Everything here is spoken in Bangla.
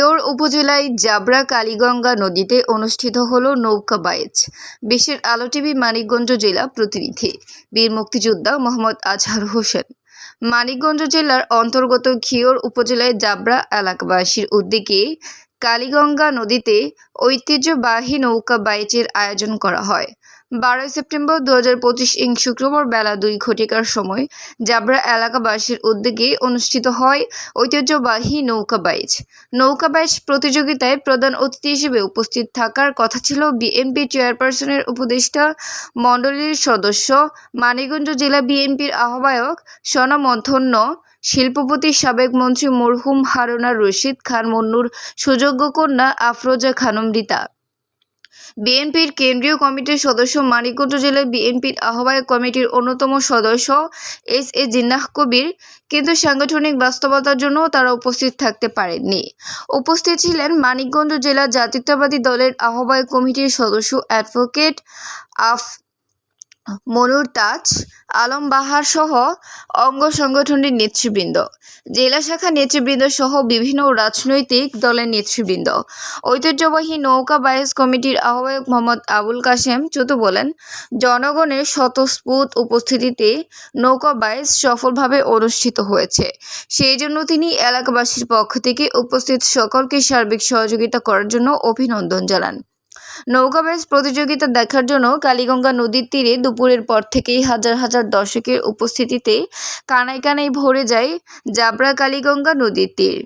তোর উপজেলায় জাবরা কালীগঙ্গা নদীতে অনুষ্ঠিত হল নৌকা বাইচ। বিশ্বের আলো টিভি মানিকগঞ্জ জেলা প্রতিনিধি। বীর মুক্তিযোদ্ধা মোহাম্মদ আজহার হোসেন। মানিকগঞ্জ জেলার অন্তর্গত ঘিওর উপজেলায় জাবরা এলাকাবাসীর উদ্যোগে কালীগঙ্গা নদীতে ঐতিহ্যবাহী নৌকা বাইচের আয়োজন করা হয়। বারোই সেপ্টেম্বর দু হাজার পঁচিশ ইং শুক্রবার বেলা দুই ঘটিকার সময় জাবরা এলাকাবাসীর উদ্যোগে অনুষ্ঠিত হয় ঐতিহ্যবাহী নৌকা বাইচ। নৌকা বাইচ প্রতিযোগিতায় প্রধান অতিথি হিসেবে উপস্থিত থাকার কথা ছিল বিএনপি চেয়ারপারসনের উপদেষ্টা মণ্ডলীর সদস্য, মানিকগঞ্জ জেলা বিএনপির আহ্বায়ক, স্বনামধন্য শিল্পপতি সাবেক মন্ত্রী মরহুম হারুনা রশিদ, খান মন্নুর সুযোগ্য কন্যা আফরোজা খানম রিতা। বিএনপির কেন্দ্রীয় কমিটির সদস্য মানিকগঞ্জ জেলা বিএনপির আহ্বায়ক কমিটির অন্যতম সদস্য এস এ জিন্নাহ কবির কিন্তু সাংগঠনিক বাস্তবতার জন্য তারা উপস্থিত থাকতে পারেননি। উপস্থিত ছিলেন মানিকগঞ্জ জেলা জাতীয়তাবাদী দলের আহ্বায়ক কমিটির সদস্য অ্যাডভোকেট আফ মনুর তাজ আলম বাহার সহ অঙ্গ সংগঠনের নেতৃবৃন্দ। জেলা শাখা নেতৃবৃন্দ সহ বিভিন্ন রাজনৈতিক দলের নেতৃবৃন্দ। ঐতিহ্যবাহী নৌকা বায়েস কমিটির আহ্বায়ক মোহাম্মদ আবুল কাশেম চতু বলেন, জনগণের স্বতঃস্ফূর্ত উপস্থিতিতে নৌকা বাইচ সফলভাবে অনুষ্ঠিত হয়েছে। সেই জন্য তিনি এলাকাবাসীর পক্ষ থেকে উপস্থিত সকলকে সার্বিক সহযোগিতা করার জন্য অভিনন্দন জানান। নৌকা বাইচ প্রতিযোগিতা দেখার জন্য কালীগঙ্গা নদীর তীরে দুপুরের পর থেকেই হাজার হাজার দর্শকের উপস্থিতিতে কানায় কানায় ভরে যায় জাবরা কালীগঙ্গা নদীর তীর।